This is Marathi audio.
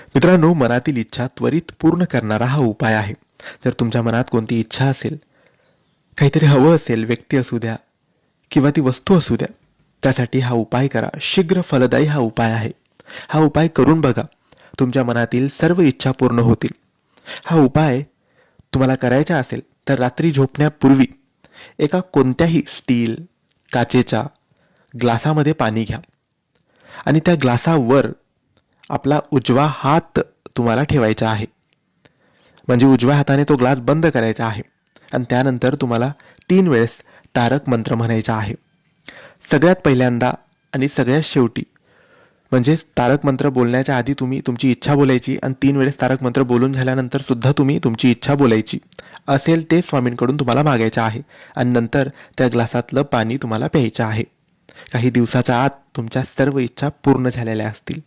मित्रांनो मनातील इच्छा त्वरित पूर्ण करणारा हा उपाय आहे. जर तुमच्या मनात कोणती इच्छा असेल काहीतरी हवं असेल व्यक्ती असू द्या किंवा ती वस्तू असू द्या त्यासाठी हा उपाय करा. शीघ्र फलदायी हा उपाय आहे. हा उपाय करून बघा. तुमच्या मनातील सर्व इच्छा पूर्ण होतील. हा उपाय तुम्हाला करायचा असेल तर रात्री झोपण्यापूर्वी एका कोणत्याही स्टील काचेच्या ग्लासामध्ये पाणी घ्या. आणि त्या ग्लासावर आपला उजवा हात तुम्हाला ठेवायचा आहे. म्हणजे उजव्या हाताने तो ग्लास बंद करायचा आहे. आणि त्यानंतर तुम्हाला तीन वेळेस तारक मंत्र म्हणायचा आहे. सगळ्यात पहिल्यांदा आणि सगळ्यात शेवटी म्हणजेच तारक मंत्र बोलण्याच्या आधी तुम्ही तुमची इच्छा बोलायची आणि तीन वेळेस तारक मंत्र बोलून झाल्यानंतर सुद्धा तुम्ही तुमची इच्छा बोलायची. असेल ते स्वामींकडून तुम्हाला मागायचं आहे आणि नंतर त्या ग्लासातलं पाणी तुम्हाला प्यायचं आहे. काही दिवसाच्या आत तुमच्या सर्व इच्छा पूर्ण झालेल्या असतील.